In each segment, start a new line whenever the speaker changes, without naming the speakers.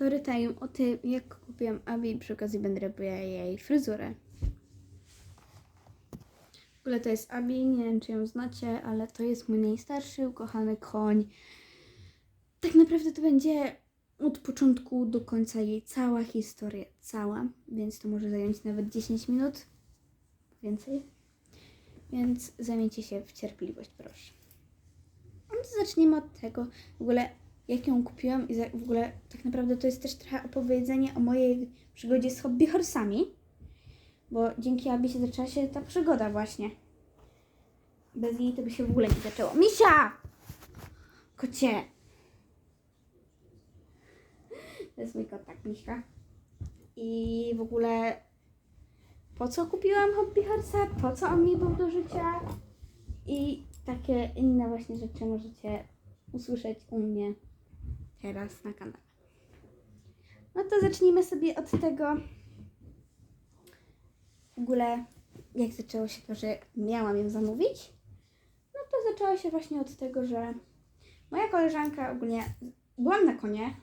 story time o tym, jak kupiłam Abi i przy okazji będę robiła jej fryzurę. W ogóle to jest Abi, nie wiem czy ją znacie, ale to jest mój najstarszy ukochany koń. Tak naprawdę to będzie od początku do końca jej cała historia, cała, więc to może zająć nawet 10 minut, więcej. Więc zamieńcie się w cierpliwość, proszę. Zacznijmy od tego, w ogóle jak ją kupiłam i w ogóle tak naprawdę to jest też trochę opowiedzenie o mojej przygodzie z hobby horsami, bo dzięki Abi się zaczęła się ta przygoda właśnie. Bez niej to by się w ogóle nie zaczęło. Misia! Kocie! To jest mój kotak, Miśka. I w ogóle po co kupiłam hobby horsa? Po co on mi był do życia? I takie inne właśnie rzeczy możecie usłyszeć u mnie teraz na kanale. No to zacznijmy sobie od tego, w ogóle jak zaczęło się to, że miałam ją zamówić. No to zaczęło się właśnie od tego, że moja koleżanka ogólnie, byłam na konie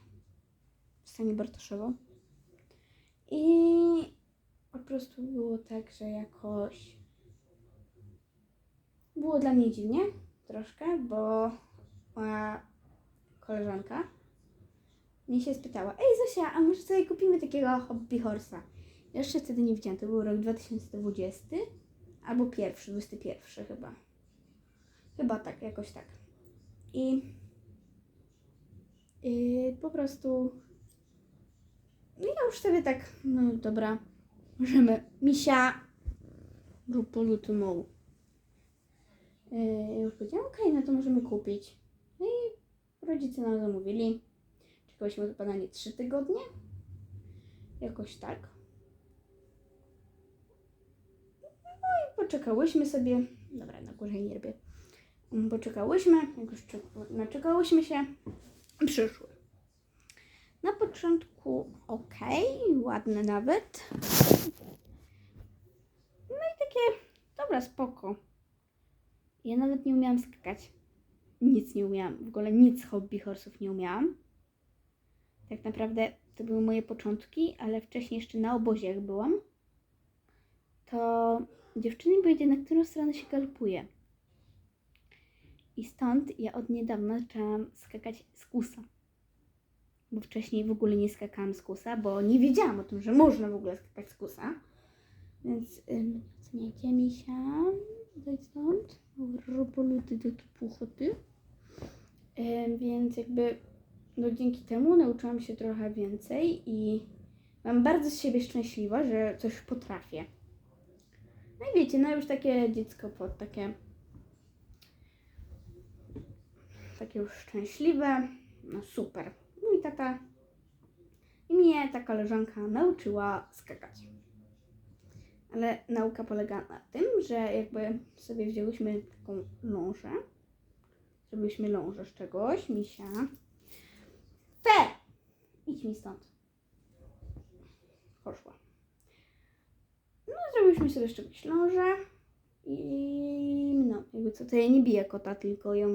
w stanie Bartoszowo i po prostu było tak, że jakoś było dla mnie dziwnie troszkę, bo moja koleżanka mnie się spytała, ej Zosia, a może sobie kupimy takiego hobby horsa? Jeszcze wtedy nie widziałam, to był rok 2020 albo pierwszy, 21 chyba. Chyba tak, jakoś tak. I yy, po prostu no ja już sobie tak, no dobra, możemy, misia, rób poluty moł. Yy, już powiedziałam, okej, no to możemy kupić. No i rodzice nam zamówili. Czekałyśmy chyba na nie 3 tygodnie. Jakoś tak. No i poczekałyśmy sobie. Dobra, na górze nie robię. Mm, Poczekałyśmy, jak już czek- naczekałyśmy się, przyszły. Na początku ok, ładne nawet. No i takie, dobra, spoko. Ja nawet nie umiałam skakać. Nic nie umiałam. W ogóle nic hobby horsów nie umiałam. Tak naprawdę to były moje początki, ale wcześniej jeszcze na obozie jak byłam, to dziewczyny powiedzie, na którą stronę się galopuje. I stąd ja od niedawna zaczęłam skakać z kusa. Bo wcześniej w ogóle nie skakałam z kusa, bo nie wiedziałam o tym, że można w ogóle skakać z kusa. Więc ym, oceniajcie mi się. Stąd. Roboluty takie puchoty. Ym, więc jakby no dzięki temu nauczyłam się trochę więcej i mam bardzo z siebie szczęśliwa, że coś potrafię. No i wiecie, no już takie dziecko pod takie takie już szczęśliwe, no super. I tata i mnie ta koleżanka nauczyła skakać. Ale nauka polega na tym, że jakby sobie wzięłyśmy taką lążę. Zrobiliśmy lążę z czegoś, misia. Fe! Idź mi stąd. Poszła. No, zrobiliśmy sobie z czegoś lążę. I no, jakby co, to ja nie biję kota, tylko ją,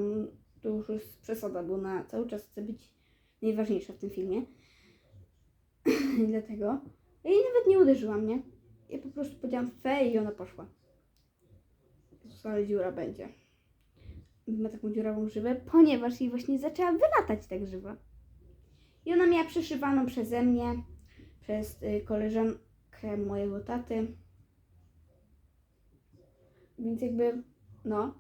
to już jest przesada, bo ona cały czas chce być najważniejsza w tym filmie. Dlatego. Ja jej nawet nie uderzyłam, nie? Ja po prostu powiedziałam fe i ona poszła. Ale dziura będzie. Ma taką dziurawą żywę, ponieważ jej właśnie zaczęła wylatać ta grzywa. I ona miała przyszywaną przeze mnie, przez y, koleżankę mojego taty. Więc jakby, no.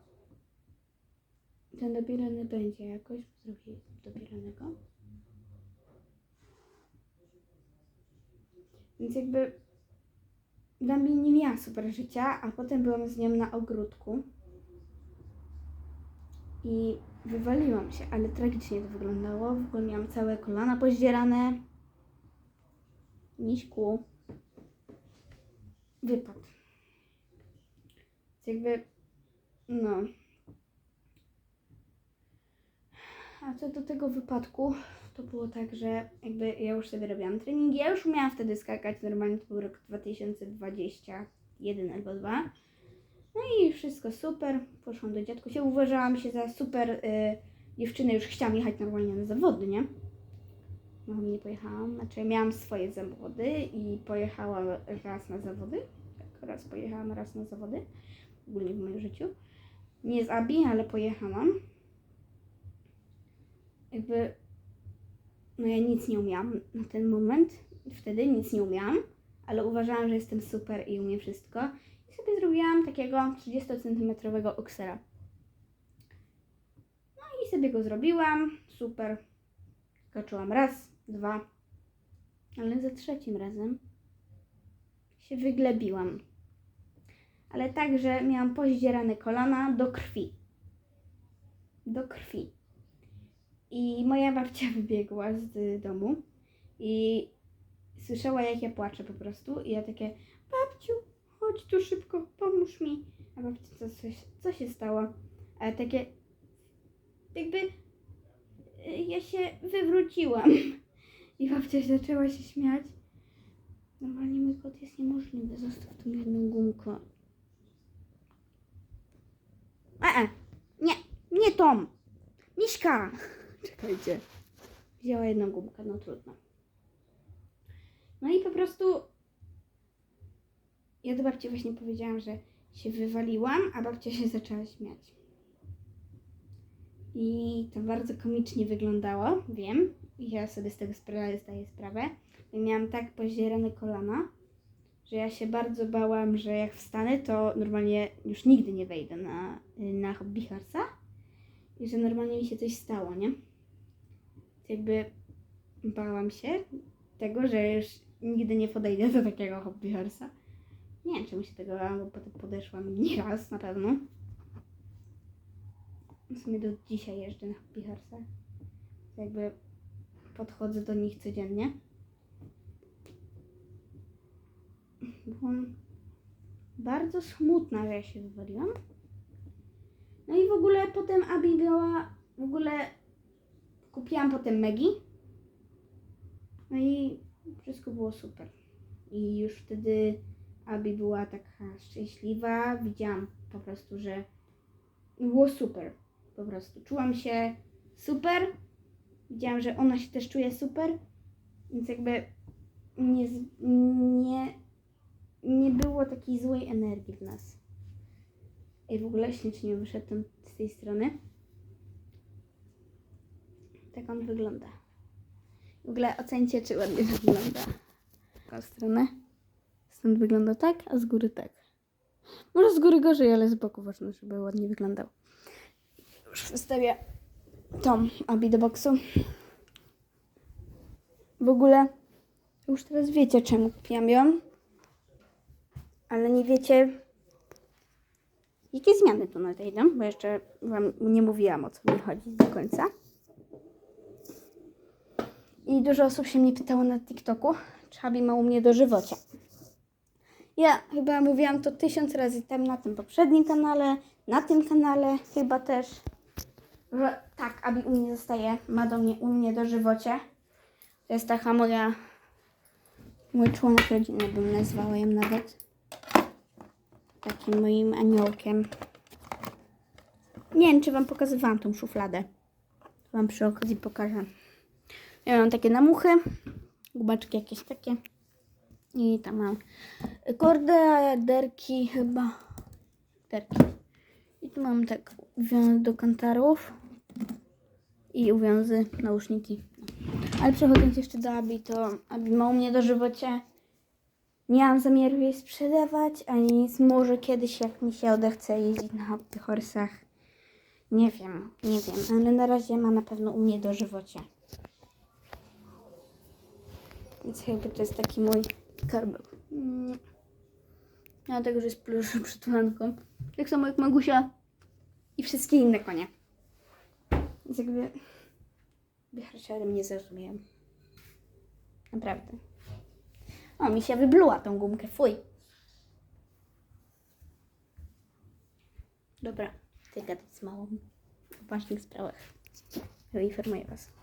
Ten dobierany będzie jakoś. Zrobię dobieranego. Więc jakby dla mnie nie miała super życia, a potem byłam z nią na ogródku. I wywaliłam się, ale tragicznie to wyglądało. W ogóle miałam całe kolana pozdzierane. Miśku. Wypadł. Więc jakby, no. A co do tego wypadku, to było tak, że jakby ja już sobie robiłam treningi, ja już umiałam wtedy skakać, normalnie to był rok 2021 albo 2. No i wszystko super, poszłam do dziadku się, uważałam się za super y, dziewczynę, już chciałam jechać normalnie na zawody, nie? No, nie pojechałam. Znaczy, miałam swoje zawody i pojechałam raz na zawody. Tak, raz pojechałam, raz na zawody. Ogólnie w moim życiu. Nie z Abi, ale pojechałam. Jakby, no ja nic nie umiałam na ten moment. Wtedy nic nie umiałam, ale uważałam, że jestem super i umiem wszystko. I sobie zrobiłam takiego 30 cm oksera. No i sobie go zrobiłam. Super. Skoczyłam raz, dwa, ale za trzecim razem się wyglebiłam. Ale tak, że miałam pozdzierane kolana do krwi. Do krwi. I moja babcia wybiegła z domu i słyszała, jak ja płaczę po prostu. I ja takie, babciu, chodź tu szybko, pomóż mi. A babcia, co, co, co się stało? A ja takie, jakby y, ja się wywróciłam. I babcia zaczęła się śmiać. Normalnie mój kot jest niemożliwy. Zostaw tą jedną gumkę. E, e, nie, nie Tom. Miśka. Czekajcie. Wzięła jedną gumkę, no trudno. No i po prostu ja do babci właśnie powiedziałam, że się wywaliłam, a babcia się zaczęła śmiać. I to bardzo komicznie wyglądało, wiem. Ja sobie z tego spra- zdaję sprawę. I miałam tak pozdzierane kolana, że ja się bardzo bałam, że jak wstanę, to normalnie już nigdy nie wejdę na, na Horse'a. I że normalnie mi się coś stało, nie? Jakby bałam się tego, że już nigdy nie podejdę do takiego Hobby Horse'a. Nie wiem, czemu się tego bałam, bo potem podeszłam nieraz na pewno. W sumie do dzisiaj jeżdżę na Horse'ach. Jakby podchodzę do nich codziennie. Byłam bardzo smutna, że ja się wywaliłam. No i w ogóle potem Abi miała, w ogóle kupiłam potem Megi. No i wszystko było super. I już wtedy Abi była taka szczęśliwa. Widziałam po prostu, że było super. Po prostu czułam się super. Widziałam, że ona się też czuje super. Więc jakby nie, nie, nie było takiej złej energii w nas. I w ogóle ślicznie wyszedł ten z tej strony. Tak on wygląda. W ogóle ocencie, czy ładnie wygląda. Taką stronę. Stąd wygląda tak, a z góry tak. Może z góry gorzej, ale z boku ważne, żeby ładnie wyglądał. Już wystawię tą abi do boksu. W ogóle już teraz wiecie, czemu kupiłam ją. Ale nie wiecie, jakie zmiany tu nadejdą, bo jeszcze Wam nie mówiłam, o co mi chodzi do końca. I dużo osób się mnie pytało na TikToku, czy Abi ma u mnie dożywocie. Ja chyba mówiłam to tysiąc razy tam na tym poprzednim kanale, na tym kanale chyba też, że tak, Abi u mnie zostaje, ma do mnie, u mnie dożywocie. To jest taka moja, mój członek rodziny, bym nazwała ją nawet. Takim moim aniołkiem. Nie wiem, czy Wam pokazywałam tą szufladę. Wam przy okazji pokażę. Ja mam takie namuchy, gubaczki jakieś takie. I tam mam kordy, derki chyba. Derki. I tu mam tak uwiązy do kantarów. I uwiązy, nauszniki. Ale przechodząc jeszcze do Abi, to Abi ma u mnie dożywocie. Nie mam zamiaru jej sprzedawać, ani nic. Może kiedyś, jak mi się odechce jeździć na hobby horsach. Nie wiem, nie wiem, ale na razie ma na pewno u mnie dożywocie. Więc jakby to jest taki mój skarbek. Mm. Dlatego, że jest plusz przytulanką. Tak samo jak Magusia i wszystkie inne konie. Więc jakby Biharciary mnie zrozumieją. Naprawdę. O, mi się wybluła tą gumkę, fuj. Dobra, ty gadać z małą w ważnych sprawach. Informuję was.